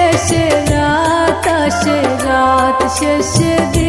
শেষে রাত আসে রাত শেষে